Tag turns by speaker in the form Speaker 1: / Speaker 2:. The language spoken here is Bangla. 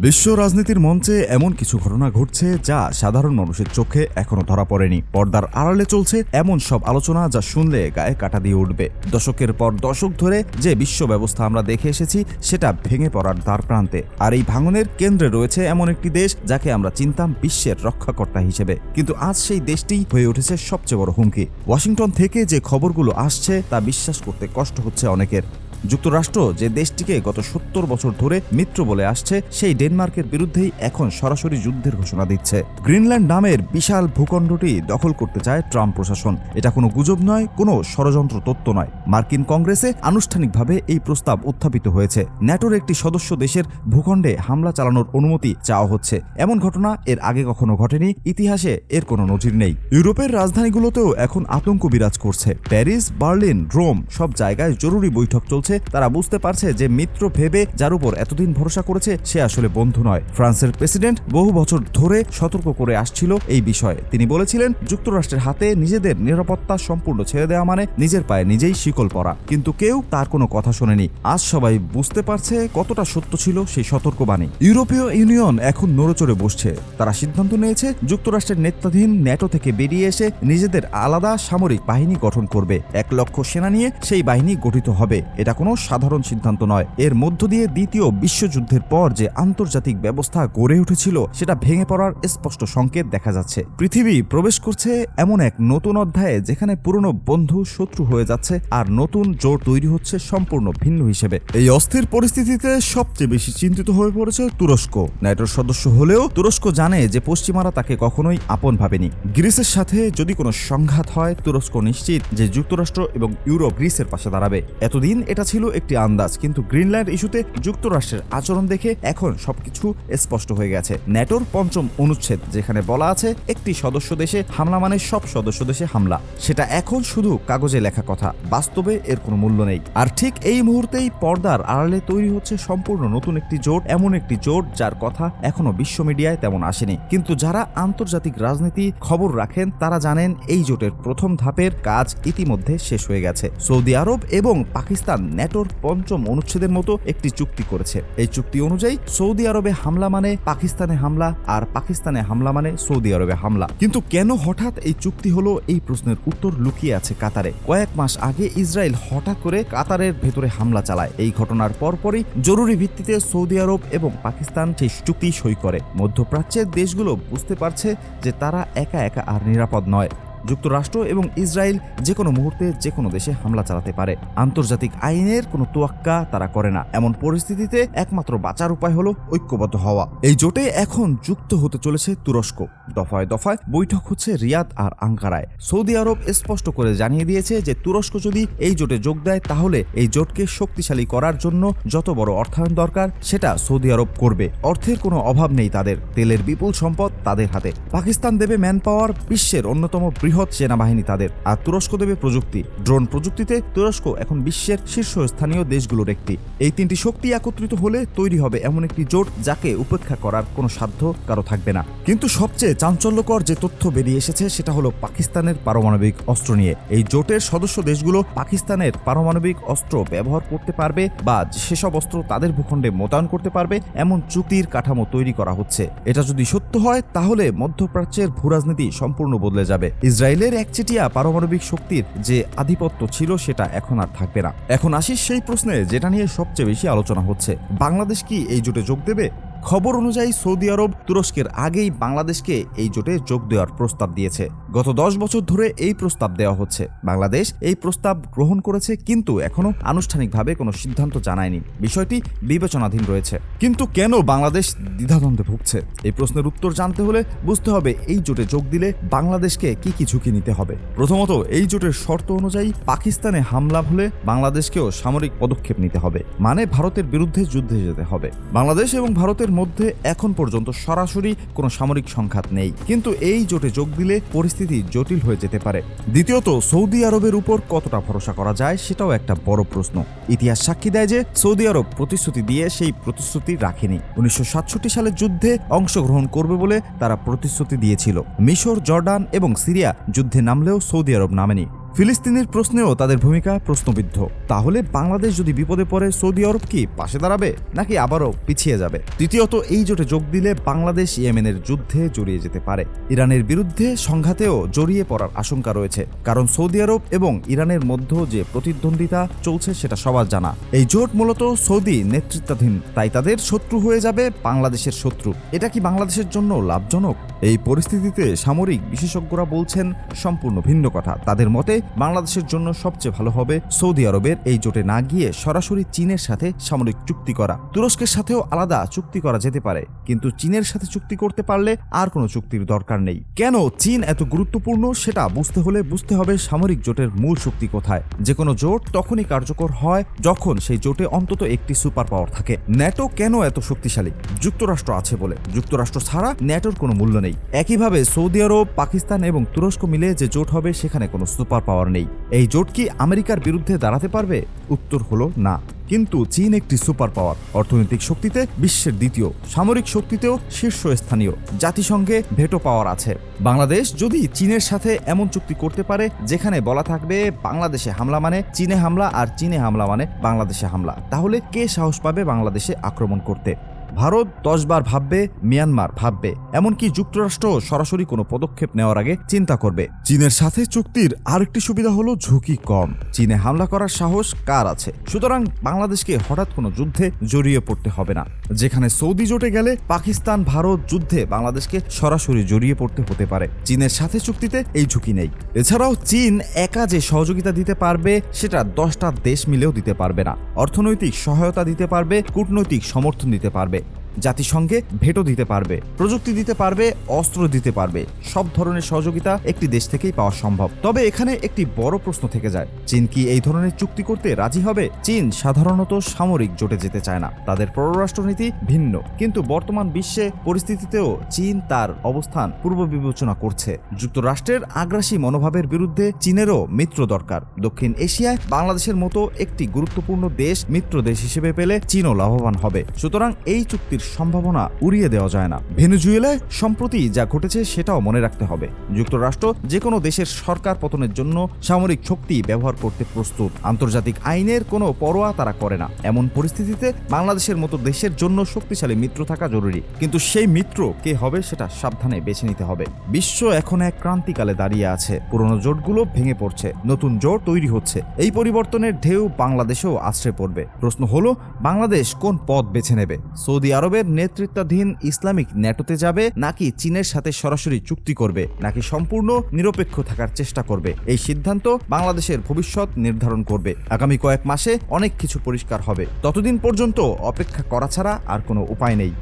Speaker 1: বিশ্ব রাজনীতির মঞ্চে এমন কিছু ঘটনা ঘটছে যা সাধারণ মানুষের চোখে এখনও ধরা পড়েনি। পর্দার আড়ালে চলছে এমন সব আলোচনা যা শুনলে গায়ে কাটা দিয়ে উঠবে। দশকের পর দশক ধরে যে বিশ্ব ব্যবস্থা আমরা দেখে এসেছি, সেটা ভেঙে পড়ার দ্বার প্রান্তে। আর এই ভাঙনের কেন্দ্রে রয়েছে এমন একটি দেশ যাকে আমরা চিনতাম বিশ্বের রক্ষাকর্তা হিসেবে। কিন্তু আজ সেই দেশটি হয়ে উঠেছে সবচেয়ে বড় হুমকি। ওয়াশিংটন থেকে যে খবরগুলো আসছে, তা বিশ্বাস করতে কষ্ট হচ্ছে অনেকের। যুক্তরাষ্ট্র যে দেশটিকে গত সত্তর বছর ধরে মিত্র বলে আসছে, সেই ডেনমার্কের বিরুদ্ধেই এখন সরাসরি যুদ্ধের ঘোষণা দিচ্ছে। গ্রিনল্যান্ড নামের বিশাল ভূখণ্ডটি দখল করতে চায় ট্রাম্প প্রশাসন। এটা কোনো গুজব নয়, কোনো ষড়যন্ত্র তত্ত্ব নয়। মার্কিন কংগ্রেসে আনুষ্ঠানিকভাবে এই প্রস্তাব উত্থাপিত হয়েছে। ন্যাটোর একটি সদস্য দেশের ভূখণ্ডে হামলা চালানোর অনুমতি চাওয়া হচ্ছে। এমন ঘটনা এর আগে কখনো ঘটেনি, ইতিহাসে এর কোনো নজির নেই। ইউরোপের রাজধানীগুলোতেও এখন আতঙ্ক বিরাজ করছে। প্যারিস, বার্লিন, রোম সব জায়গায় জরুরি বৈঠক চলছে। তারা বুঝতে পারছে যে মিত্র ভেবে যার উপর এতদিন ভরসা করেছে, সে আসলে বন্ধু নয়। ফ্রান্সের প্রেসিডেন্ট বহু বছর ধরে সতর্ক করে আসছিল এই বিষয়ে। তিনি বলেছিলেন, যুক্তরাষ্ট্রের হাতে নিজেদের নিরাপত্তা সম্পূর্ণ ছেড়ে দেওয়া মানে নিজের পায়ে নিজেই শিকল পরা। কিন্তু কেউ তার কোনো কথা শোনেনি। আজ সবাই বুঝতে পারছে কতটা সত্য ছিল সেই সতর্কবাণী। ইউরোপীয় ইউনিয়ন এখন নড়েচড়ে বসছে। তারা সিদ্ধান্ত নিয়েছে, যুক্তরাষ্ট্রের নেতৃত্বাধীন ন্যাটো থেকে বেরিয়ে এসে নিজেদের আলাদা সামরিক বাহিনী গঠন করবে। এক লক্ষ সেনা নিয়ে সেই বাহিনী গঠিত হবে। এটা কোনো সাধারণ সিদ্ধান্ত নয়। এর মধ্য দিয়ে দ্বিতীয় বিশ্বযুদ্ধের পর যে আন্তর্জাতিক ব্যবস্থা গড়ে উঠেছিল, সেটা ভেঙে পড়ার স্পষ্ট সংকেত দেখা যাচ্ছে। পৃথিবী প্রবেশ করছে এমন এক নতুন অধ্যায়ে যেখানে পুরনো বন্ধু শত্রু হয়ে যাচ্ছে আর নতুন জোট তৈরি হচ্ছে সম্পূর্ণ ভিন্ন হিসেবে। এই অস্থির পরিস্থিতিতে সবচেয়ে বেশি চিন্তিত হয়ে পড়েছে তুরস্ক। ন্যাটোর সদস্য হলেও তুরস্ক জানে যে পশ্চিমারা তাকে কখনোই আপন ভাবেনি। গ্রিসের সাথে যদি কোনো সংঘাত হয়, তুরস্ক নিশ্চিত যে যুক্তরাষ্ট্র এবং ইউরোপ গ্রিসের পাশে দাঁড়াবে। এতদিন এটা ছিল একটি আন্দাজ, কিন্তু গ্রিনল্যান্ড ইস্যুতে যুক্তরাষ্ট্রের আচরণ দেখে এখন সবকিছু স্পষ্ট হয়ে গেছে। ন্যাটোর পঞ্চম অনুচ্ছেদ, যেখানে বলা আছে, একটি সদস্য দেশে হামলা মানে সব সদস্য দেশে হামলা। সেটা এখন শুধু কাগজে লেখা কথা, বাস্তবে এর কোনো মূল্য নেই। আর ঠিক এই মুহূর্তেই পর্দার আড়ালে তৈরি হচ্ছে সম্পূর্ণ নতুন একটি জোট, এমন একটি জোট যার কথা এখনও বিশ্ব মিডিয়ায় তেমন আসেনি। কিন্তু যারা আন্তর্জাতিক রাজনীতি খবর রাখেন, তারা জানেন এই জোটের প্রথম ধাপের কাজ ইতিমধ্যে শেষ হয়ে গেছে। সৌদি আরব এবং পাকিস্তান ন্যাটোর পঞ্চম অনুচ্ছেদের মতো একটি চুক্তি করেছে। এই চুক্তি অনুযায়ী সৌদি আরবে হামলা মানে পাকিস্তানে হামলা আর পাকিস্তানে হামলা মানে সৌদি আরবে হামলা। কিন্তু কেন হঠাৎ এই চুক্তি হলো? এই প্রশ্নের উত্তর লুকিয়ে আছে কাতারে। কয়েক মাস আগে ইসরায়েল হঠাৎ করে কাতারের ভেতরে হামলা চালায়। এই ঘটনার পরপরই জরুরি ভিত্তিতে সৌদি আরব এবং পাকিস্তান সেই চুক্তি সই করে। মধ্যপ্রাচ্যের দেশগুলো বুঝতে পারছে যে তারা একা একা আর নিরাপদ নয়। যুক্তরাষ্ট্র এবং ইসরায়েল যে কোনো মুহূর্তে যে কোনো দেশে হামলা চালাতে পারে। আন্তর্জাতিক আইনের কোনো তোয়াক্কা তারা করে না। এমন পরিস্থিতিতে একমাত্র বাঁচার উপায় হলো ঐক্যবদ্ধ হওয়া। এই জোটে এখন যুক্ত হতে চলেছে তুরস্ক। দফায় দফায় বৈঠক হচ্ছে রিয়াদ আর আঙ্কারায়। সৌদি আরব স্পষ্ট করে জানিয়ে দিয়েছে যে তুরস্ক যদি এই জোটে যোগ দেয়, তাহলে এই জোটকে শক্তিশালী করার জন্য যত বড় অর্থায়ন দরকার, সেটা সৌদি আরব করবে। অর্থের কোনো অভাব নেই তাদের। তেলের বিপুল সম্পদ তাদের হাতে। পাকিস্তান দেবে ম্যান পাওয়ার বিশ্বের অন্যতম বৃহৎ সেনাবাহিনী তাদের আর তুরস্ক দেবে প্রযুক্তি। ড্রোন প্রযুক্তিতে তুরস্ক এখন বিশ্বের শীর্ষস্থানীয় দেশগুলোর একটি। এই তিনটি শক্তি একত্রিত হলে তৈরি হবে এমন একটি জোট যাকে উপেক্ষা করার কোনো সাধ্য কারও থাকবে না। কিন্তু সবচেয়ে চাঞ্চল্যকর যে তথ্য বেরিয়ে এসেছে সেটা হলো পাকিস্তানের পারমাণবিক অস্ত্র নিয়ে। এই জোটের সদস্য দেশগুলো পাকিস্তানের পারমাণবিক অস্ত্র ব্যবহার করতে পারবে বা সেসব অস্ত্র তাদের ভূখণ্ডে মোতায়েন করতে পারবে এমন চুক্তির কাঠামো তৈরি করা হচ্ছে। এটা যদি সত্য হয়, তাহলে মধ্যপ্রাচ্যের ভূরাজনীতি সম্পূর্ণ বদলে যাবে। ইসরায়েলের একচেটিয়া পারমাণবিক শক্তির যে আধিপত্য ছিল সেটা এখন আর থাকবে না। এখন আসিস সেই প্রশ্নে, যেটা নিয়ে সবচেয়ে বেশি আলোচনা হচ্ছে। বাংলাদেশ কি এই জোটে যোগ দেবে? খবর অনুযায়ী সৌদি আরব তুরস্কের আগেই বাংলাদেশকে এই জোটে যোগ দেওয়ার প্রস্তাব দিয়েছে। গত দশ বছর ধরে এই প্রস্তাব দেওয়া হচ্ছে। বাংলাদেশ এই প্রস্তাব গ্রহণ করেছে কিন্তু এখনও আনুষ্ঠানিকভাবে কোনো সিদ্ধান্ত জানায়নি। বিষয়টি বিবেচনাধীন রয়েছে। কিন্তু কেন বাংলাদেশ দ্বিধাদ্বন্দ্বে ভুগছে? এই প্রশ্নের উত্তর জানতে হলে বুঝতে হবে এই জোটে যোগ দিলে বাংলাদেশকে কি কি ঝুঁকি নিতে হবে। প্রথমত, এই জোটের শর্ত অনুযায়ী পাকিস্তানে হামলা হলে বাংলাদেশকেও সামরিক পদক্ষেপ নিতে হবে। মানে ভারতের বিরুদ্ধে যুদ্ধে যেতে হবে। বাংলাদেশ এবং ভারতের মধ্যে এখন পর্যন্ত সরাসরি কোনো সামরিক সংঘাত নেই। কিন্তু এই জোটে যোগ দিলে পরিস্থিতি জটিল হয়ে যেতে পারে। দ্বিতীয়ত, সৌদি আরবের উপর কতটা ভরসা করা যায় সেটাও একটা বড় প্রশ্ন। ইতিহাস সাক্ষী দেয় যে, সৌদি আরব প্রতিশ্রুতি দিয়ে সেই প্রতিশ্রুতি রাখেনি। উনিশশো সালের যুদ্ধে অংশগ্রহণ করবে বলে তারা প্রতিশ্রুতি দিয়েছিল। মিশর, জর্ডান এবং সিরিয়া যুদ্ধে নামলেও সৌদি আরব নামেনি। ফিলিস্তিনের প্রশ্নেও তাদের ভূমিকা প্রশ্নবিদ্ধ। তাহলে বাংলাদেশ যদি বিপদে পড়ে, সৌদি আরব কি পাশে দাঁড়াবে, নাকি আবারও পিছিয়ে যাবে? তৃতীয়ত, এই জোটে যোগ দিলে বাংলাদেশ ইয়েমেনের যুদ্ধে জড়িয়ে যেতে পারে। ইরানের বিরুদ্ধে সংঘাতেও জড়িয়ে পড়ার আশঙ্কা রয়েছে। কারণ সৌদি আরব এবং ইরানের মধ্যে যে প্রতিদ্বন্দ্বিতা চলছে, সেটা সবার জানা। এই জোট মূলত সৌদি নেতৃত্বাধীন। তাই তাদের শত্রু হয়ে যাবে বাংলাদেশের শত্রু। এটা কি বাংলাদেশের জন্য লাভজনক? এই পরিস্থিতিতে সামরিক বিশেষজ্ঞরা বলছেন, সম্পূর্ণ ভিন্ন কথা। তাদের মতে বাংলাদেশের জন্য সবচেয়ে ভালো হবে সৌদি আরবের এই জোটে না গিয়ে সরাসরি চীনের সাথে সামরিক চুক্তি করা। তুরস্কের সাথেও আলাদা চুক্তি করা যেতে পারে, কিন্তু চীনের সাথে চুক্তি করতে পারলে আর কোনো চুক্তির দরকার নেই। কেন চীন এত গুরুত্বপূর্ণ সেটা বুঝতে হলে বুঝতে হবে সামরিক জোটের মূল শক্তি কোথায়। যে কোনো জোট তখনই কার্যকর হয় যখন সেই জোটে অন্তত একটি সুপার পাওয়ার থাকে। ন্যাটো কেন এত শক্তিশালী? যুক্তরাষ্ট্র আছে বলে। যুক্তরাষ্ট্র ছাড়া ন্যাটোর কোনো মূল্য নেই। একইভাবে সৌদি আরব, পাকিস্তান এবং তুরস্ক মিলে যে জোট হবে সেখানে কোনো সুপার পাওয়ার নেই। এই জোট কি আমেরিকার বিরুদ্ধে দাঁড়াতে পারবে? উত্তর হলো না। কিন্তু চীন একটি সুপার পাওয়ার। অর্থনৈতিক শক্তিতে বিশ্বের দ্বিতীয়। সামরিক শক্তিতেও শীর্ষস্থানীয়। জাতিসংঘে ভেটো পাওয়ার আছে। বাংলাদেশ যদি চীনের সাথে এমন চুক্তি করতে পারে, যেখানে বলা থাকবে বাংলাদেশে হামলা মানে চীনে হামলা আর চীনে হামলা মানে বাংলাদেশে হামলা, তাহলে কে সাহস পাবে বাংলাদেশে আক্রমণ করতে? ভারত দশবার ভাববে, মিয়ানমার ভাববে, এমনকি যুক্তরাষ্ট্র সরাসরি কোনো পদক্ষেপ নেওয়ার আগে চিন্তা করবে। চীনের সাথে চুক্তির আরেকটি সুবিধা হলো ঝুঁকি কম। চীনে হামলা করার সাহস কার আছে? সুতরাং বাংলাদেশকে হঠাৎ কোনো যুদ্ধে জড়িয়ে পড়তে হবে না। যেখানে সৌদি জোটে গেলে পাকিস্তান, ভারত যুদ্ধে বাংলাদেশকে সরাসরি জড়িয়ে পড়তে হতে পারে। চীনের সাথে চুক্তিতে এই ঝুঁকি নেই। এছাড়াও চীন একা যে সহযোগিতা দিতে পারবে, সেটা দশটা দেশ মিলেও দিতে পারবে না। অর্থনৈতিক সহায়তা দিতে পারবে, কূটনৈতিক সমর্থন দিতে পারবে। জাতিসংঘে ভেটো দিতে পারবে, প্রযুক্তি দিতে পারবে, অস্ত্র দিতে পারবে। সব ধরনের সহযোগিতা একটি দেশ থেকেই পাওয়া সম্ভব। তবে এখানে একটি বড় প্রশ্ন থেকে যায়। চীন কি এই ধরনের চুক্তি করতে রাজি হবে? চীন সাধারণত সামরিক জোটে যেতে চায় না। তাদের পররাষ্ট্রনীতি ভিন্ন। কিন্তু বর্তমান বিশ্বে পরিস্থিতিতেও চীন তার অবস্থান পূর্ব বিবেচনা করছে। যুক্তরাষ্ট্রের আগ্রাসী মনোভাবের বিরুদ্ধে চীনেরও মিত্র দরকার। দক্ষিণ এশিয়ায় বাংলাদেশের মতো একটি গুরুত্বপূর্ণ দেশ মিত্র দেশ হিসেবে পেলে চীনও লাভবান হবে। সুতরাং এই চুক্তির সম্ভাবনা উড়িয়ে দেওয়া যায় না। ভেনেজুয়েলায় সম্প্রতি যা ঘটেছে সেটাও মনে রাখতে হবে। যুক্তরাষ্ট্র যে কোনো দেশের সরকার পতনের জন্য সামরিক শক্তি ব্যবহার করতে প্রস্তুত। আন্তর্জাতিক আইনের কোনো পরোয়া তারা করে না। এমন পরিস্থিতিতে বাংলাদেশের মতো দেশের জন্য শক্তিশালী মিত্র থাকা জরুরি। কিন্তু সেই মিত্র কে হবে সেটা সাবধানে বেছে নিতে হবে। বিশ্ব এখন এক ক্রান্তিকালে দাঁড়িয়ে আছে। পুরনো জোটগুলো ভেঙে পড়ছে। নতুন জোট তৈরি হচ্ছে। এই পরিবর্তনের ঢেউ বাংলাদেশেও আশ্রয় পড়বে। প্রশ্ন হলো, বাংলাদেশ কোন পথ বেছে নেবে? সৌদি আরবের নেতৃত্বাধীন ইসলামিক ন্যাটোতে যাবে নাকি চীনের সাথে সরাসরি চুক্তি করবে নাকি সম্পূর্ণ নিরপেক্ষ থাকার চেষ্টা করবে? এই সিদ্ধান্ত বাংলাদেশের ভবিষ্যৎ নির্ধারণ করবে। আগামী কয়েক মাসে অনেক কিছু পরিষ্কার হবে। ততদিন পর্যন্ত অপেক্ষা করা ছাড়া আর কোনো উপায় নেই।